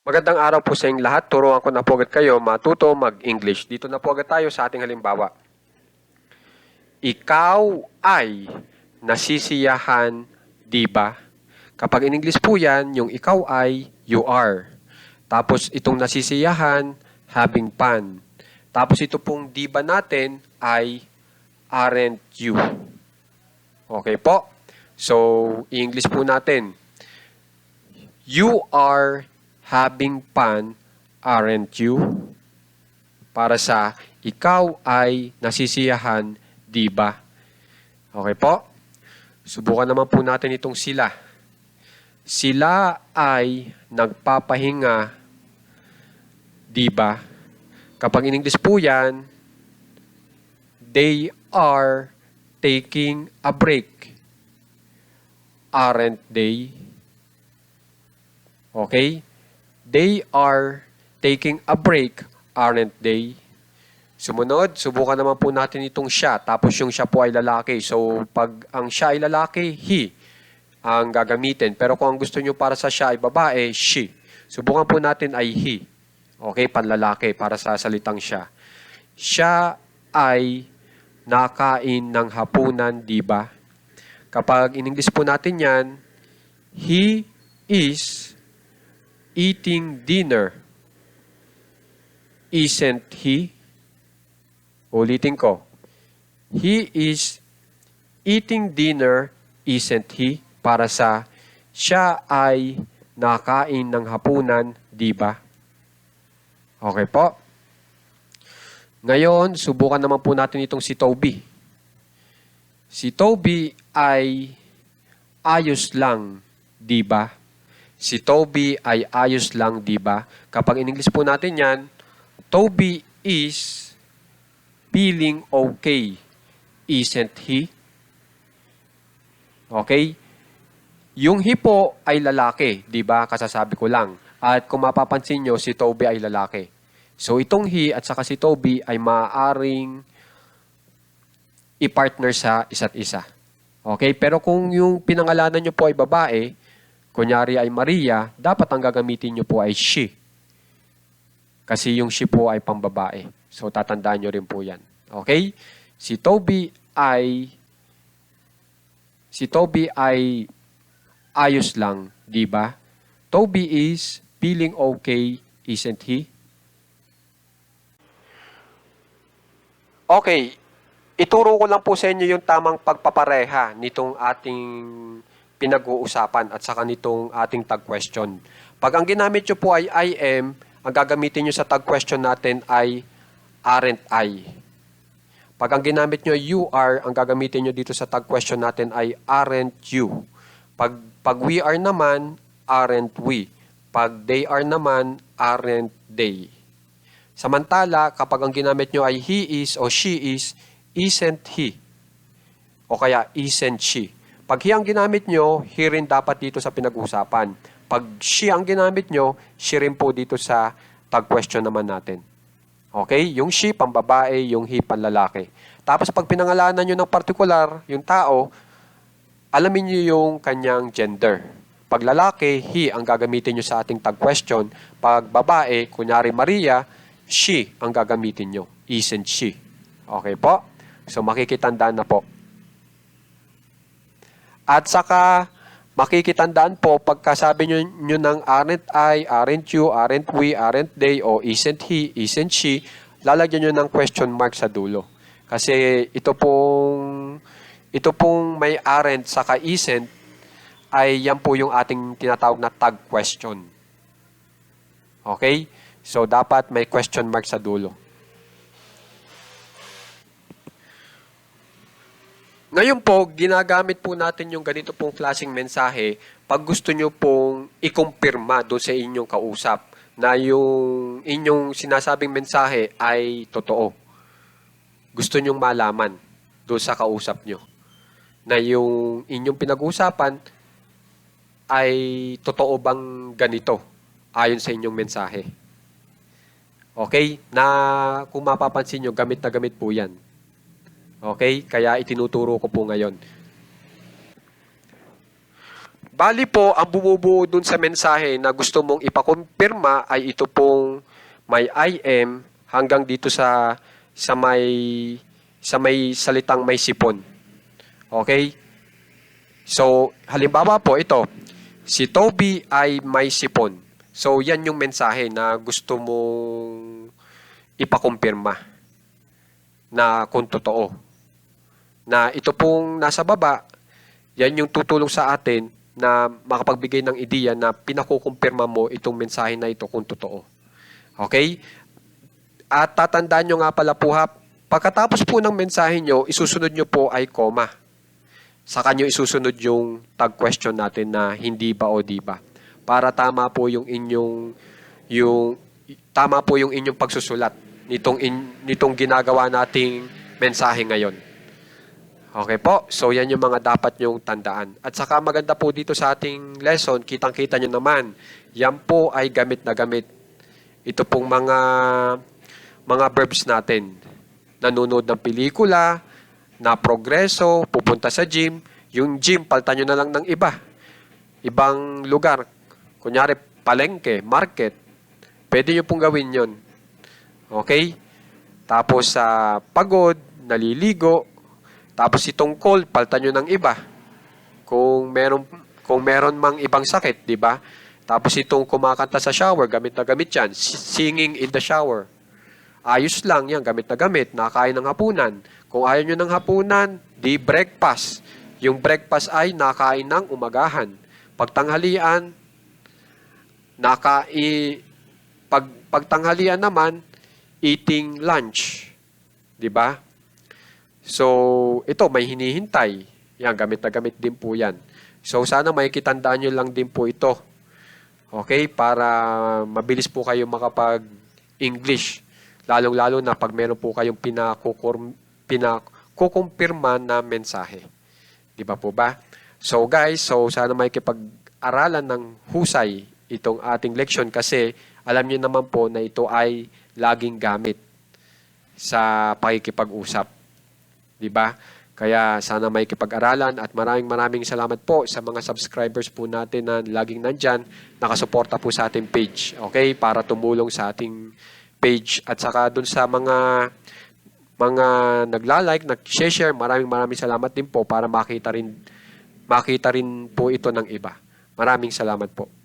Magandang araw po sa inyong lahat. Turuan ko na po agad kayo matuto mag-English. Dito na po agad tayo sa ating halimbawa. Ikaw ay nasisiyahan, di ba? Kapag in English po yan, yung ikaw ay, you are. Tapos itong nasisiyahan, having fun. Tapos ito pong di ba natin ay aren't you. Okay po? So, i-English po natin. You are having fun, aren't you? Para sa ikaw ay nasisiyahan, di ba? Okay po? Subukan naman po natin itong sila. Sila ay nagpapahinga, di ba? Kapag in English po yan, they are taking a break. Aren't they? Okay? They are taking a break, aren't they? Sumunod, subukan naman po natin itong siya. Tapos yung siya po ay lalaki. So, pag ang siya ay lalaki, he ang gagamitin. Pero kung ang gusto nyo para sa siya ay babae, she. Subukan po natin ay he. Okay, panlalaki para sa salitang siya. Siya ay nakain ng hapunan, di ba? Kapag in English po natin yan, he is eating dinner. Isn't he? Ulitin ko. He is eating dinner, isn't he? Para sa siya ay nakain ng hapunan, di ba? Okay po. Ngayon, subukan naman po natin itong si Toby. Si Toby ay ayos lang, di ba? Si Toby ay ayos lang, di ba? Kapag in English po natin yan, Toby is feeling okay. Isn't he? Okay? Yung he po ay lalaki, di ba? Kasasabi ko lang. At kung mapapansin nyo, si Toby ay lalaki. So itong he at saka si Toby ay maaaring i-partner sa isa't isa. Okay? Pero kung yung pinangalanan nyo po ay babae, kunyari ay Maria, dapat ang gagamitin nyo po ay she. Kasi yung she po ay pambabae. So tatandaan nyo rin po yan. Okay? Si Toby ay si Toby ay ayos lang, di ba? Toby is feeling okay, isn't he? Okay, ituro ko lang po sa inyo yung tamang pagpapareha nitong ating pinag-uusapan at saka nitong ating tag question. Pag ang ginamit nyo po ay I am, ang gagamitin nyo sa tag question natin ay aren't I. Pag ang ginamit nyo you are, ang gagamitin nyo dito sa tag question natin ay aren't you. Pag, pag we are naman, aren't we. Pag they are naman, aren't they. Samantala, kapag ang ginamit nyo ay he is o she is, isn't he. O kaya isn't she. Pag he ang ginamit nyo, he rin dapat dito sa pinag-usapan. Pag she ang ginamit nyo, she rin po dito sa tag question naman natin. Okay? Yung she, pambabae, yung he, panlalaki. Tapos pag pinangalanan nyo ng particular, yung tao, alamin nyo yung kanyang gender. Pag lalaki, he ang gagamitin nyo sa ating tag question. Pag babae, kunyari Maria, she ang gagamitin nyo. Isn't she? Okay po? So makikitandaan na po. At saka, makikitandaan po pagkasabi nyo, nyo ng aren't I, aren't you, aren't we, aren't they, o isn't he, isn't she, lalagyan nyo ng question mark sa dulo. Kasi ito pong, ito pong may aren't saka isn't, ay yan po yung ating tinatawag na tag question. Okay? So, dapat may question mark sa dulo. Ngayon po, ginagamit po natin yung ganito pong klaseng mensahe pag gusto nyo pong ikumpirma doon sa inyong kausap na yung inyong sinasabing mensahe ay totoo. Gusto nyong malaman doon sa kausap nyo na yung inyong pinag-uusapan ay totoo bang ganito ayon sa inyong mensahe. Okay? Na kung mapapansin nyo, gamit na gamit po yan. Okay? Kaya itinuturo ko po ngayon. Bali po, ang bumubuo dun sa mensahe na gusto mong ipakumpirma ay ito pong may IM hanggang dito sa sa may sa may salitang may sipon. Okay? So, halimbawa po ito, si Toby ay may sipon. So, yan yung mensahe na gusto mong ipakumpirma na kung totoo. Na ito pong nasa baba, yan yung tutulong sa atin na makapagbigay ng ideya na pinakukumpirma mo itong mensahe na ito kung totoo. Okay? At tatandaan nyo nga pala po ha, pagkatapos po ng mensahe nyo, isusunod nyo po ay comma. Saka nyo isusunod yung tag question natin na hindi ba o di ba. Para tama po yung inyong yung tama po yung inyong pagsusulat nitong in, nitong ginagawa nating mensahe ngayon. Okay po. So yan yung mga dapat nyong tandaan. At saka maganda po dito sa ating lesson, kitang-kita nyo naman, yan po ay gamit na gamit. Ito pong mga mga verbs natin. Nanonood ng pelikula, na progreso, pupunta sa gym. Yung gym, paltan nyo na lang ng iba. Ibang lugar. Kunyari, palengke, market. Pwede nyo pong gawin yon. Okay? Tapos sa pagod, naliligo. Tapos itong cold, paltan nyo ng iba. Kung meron, kung meron mang ibang sakit, di ba? Tapos itong kumakanta sa shower, gamit na gamit yan. Singing in the shower. Ayos lang yan, gamit na gamit. Nakain ng hapunan. Kung ayaw nyo ng hapunan, di breakfast. Yung breakfast ay nakain ng umagahan. Pagtanghalian, nakai pag pagtanghalian naman eating lunch. 'Di ba? So, ito may hinihintay. Yan, gamit na gamit din po 'yan. So, sana may kitandaan nyo lang din po ito. Okay? Para mabilis po kayo makapag-English. Lalong-lalo na pag meron po kayong pinakukumpirma na mensahe. Di ba po ba? So guys, so sana may kipag-aralan ng husay itong ating leksyon kasi alam niyo naman po na ito ay laging gamit sa pakikipag-usap. Di ba? Kaya sana may kipag-aralan at maraming maraming salamat po sa mga subscribers po natin na laging nandyan, nakasuporta po sa ating page. Okay? Para tumulong sa ating page at saka dun sa mga mga nagla-like, nag-share, maraming maraming salamat din po para makita rin makita rin po ito ng iba. Maraming salamat po.